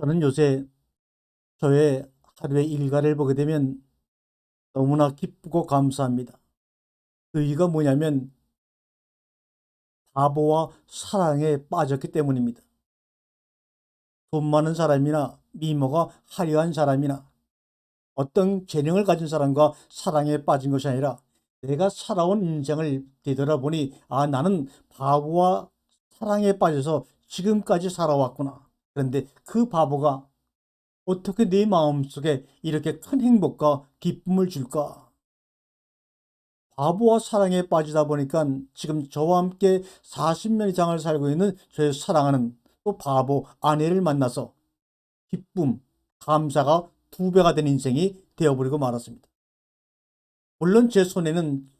저는 요새 저의 하루의 일과를 보게 되면 너무나 기쁘고 감사합니다. 그 이유가 뭐냐면 바보와 사랑에 빠졌기 때문입니다. 돈 많은 사람이나 미모가 화려한 사람이나 어떤 재능을 가진 사람과 사랑에 빠진 것이 아니라 내가 살아온 인생을 되돌아보니 아 나는 바보와 사랑에 빠져서 지금까지 살아왔구나. 그런데 그 바보가 어떻게 내 마음속에 이렇게 큰 행복과 기쁨을 줄까? 바보와 사랑에 빠지다 보니까 지금 저와 함께 40년 이상을 살고 있는 저의 사랑하는 또 바보 아내를 만나서 기쁨, 감사가 두 배가 된 인생이 되어버리고 말았습니다. 물론 제 손에는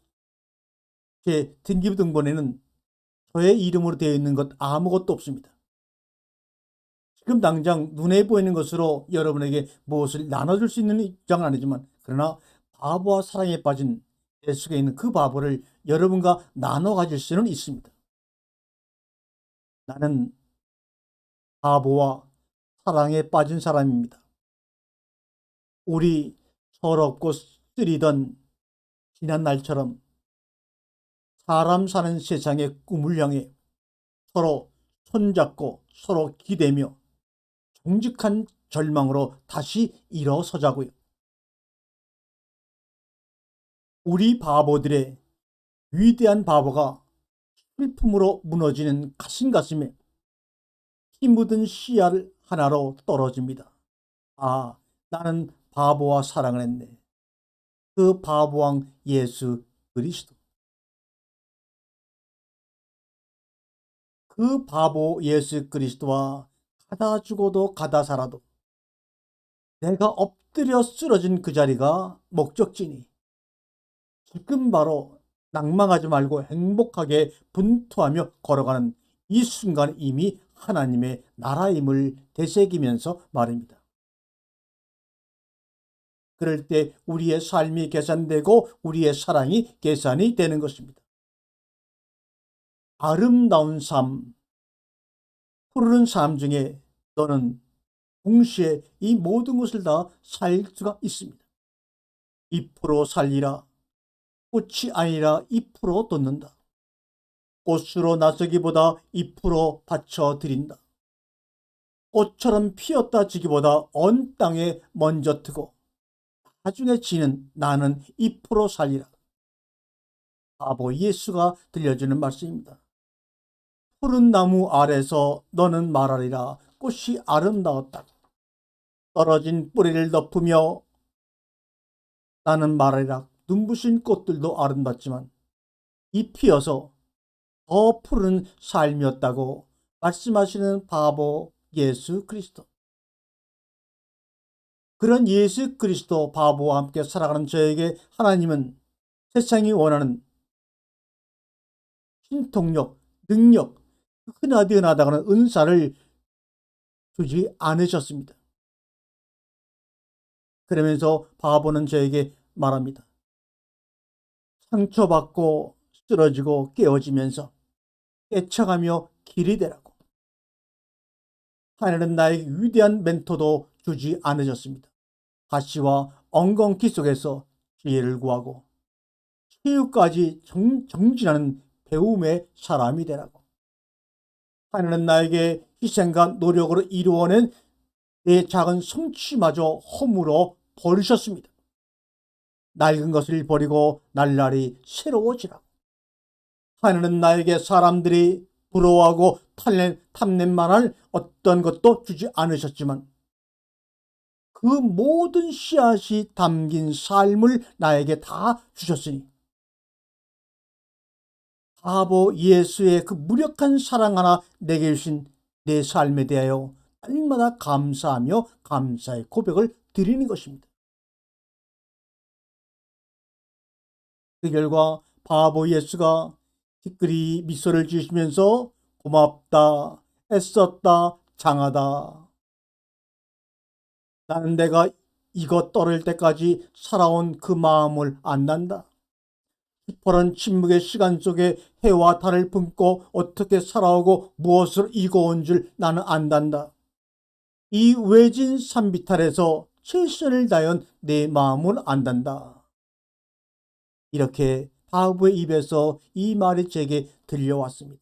제 등기부 등본에는 저의 이름으로 되어 있는 것 아무것도 없습니다. 지금 당장 눈에 보이는 것으로 여러분에게 무엇을 나눠줄 수 있는 입장은 아니지만 그러나 바보와 사랑에 빠진 내 속에 있는 그 바보를 여러분과 나눠 가질 수는 있습니다. 나는 바보와 사랑에 빠진 사람입니다. 우리 서럽고 쓰리던 지난 날처럼 사람 사는 세상의 꿈을 향해 서로 손잡고 서로 기대며 정직한 절망으로 다시 일어서자고요. 우리 바보들의 위대한 바보가 슬픔으로 무너지는 가슴 가슴에 피 묻은 씨알 하나로 떨어집니다. 아, 나는 바보와 사랑을 했네. 그 바보왕 예수 그리스도. 그 바보 예수 그리스도와 가다 죽어도 가다 살아도 내가 엎드려 쓰러진 그 자리가 목적지니 지금 바로 낭망하지 말고 행복하게 분투하며 걸어가는 이 순간 이미 하나님의 나라임을 되새기면서 말입니다. 그럴 때 우리의 삶이 계산되고 우리의 사랑이 계산이 되는 것입니다. 아름다운 삶, 푸르른 삶 중에 너는 동시에 이 모든 것을 다살 수가 있습니다. 잎으로 살리라. 꽃이 아니라 잎으로 돋는다. 꽃으로 나서기보다 잎으로 바쳐 드린다. 꽃처럼 피었다 지기보다 언 땅에 먼저 트고 나중에 지는 나는 잎으로 살리라. 바보 예수가 들려주는 말씀입니다. 푸른 나무 아래서 너는 말하리라 꽃이 아름다웠다. 떨어진 뿌리를 덮으며 나는 말하리라 눈부신 꽃들도 아름답지만 이 피어서 더 푸른 삶이었다고 말씀하시는 바보 예수 그리스도. 그런 예수 그리스도 바보와 함께 살아가는 저에게 하나님은 세상이 원하는 신통력, 능력, 흔하디 흔하다가는 은사를 주지 않으셨습니다. 그러면서 바보는 저에게 말합니다. 상처받고 쓰러지고 깨어지면서 깨쳐가며 길이 되라고. 하나님은 나에게 위대한 멘토도 주지 않으셨습니다. 가시와 엉겅퀴 속에서 지혜를 구하고 체육까지 정, 정진하는 배움의 사람이 되라고. 하나님은 나에게 희생과 노력으로 이루어낸 내 작은 성취마저 허물어 버리셨습니다. 낡은 것을 버리고 날날이 새로워지라고. 하나님은 나에게 사람들이 부러워하고 탐내, 탐냄만할 어떤 것도 주지 않으셨지만 그 모든 씨앗이 담긴 삶을 나에게 다 주셨으니 바보 예수의 그 무력한 사랑 하나 내게 주신 내 삶에 대하여 날마다 감사하며 감사의 고백을 드리는 것입니다. 그 결과 바보 예수가 티끌이 미소를 지으시면서 고맙다, 애썼다, 장하다. 나는 내가 이것 떨을 때까지 살아온 그 마음을 안단다. 시퍼런 침묵의 시간 속에 해와 달을 품고 어떻게 살아오고 무엇을 이고온 줄 나는 안단다. 이 외진 산비탈에서 최선을 다한 내 마음을 안단다. 이렇게 바보의 입에서 이 말이 제게 들려왔습니다.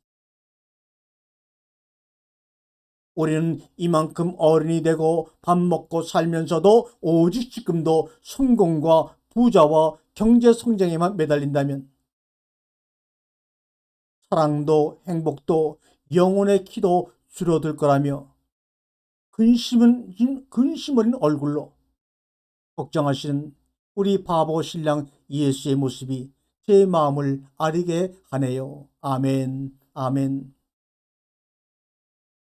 우리는 이만큼 어른이 되고 밥 먹고 살면서도 오직 지금도 성공과 부자와 경제 성장에만 매달린다면 사랑도 행복도 영혼의 키도 줄어들 거라며 근심은 근심 어린 얼굴로 걱정하시는 우리 바보 신랑 예수의 모습이 제 마음을 아리게 하네요. 아멘, 아멘.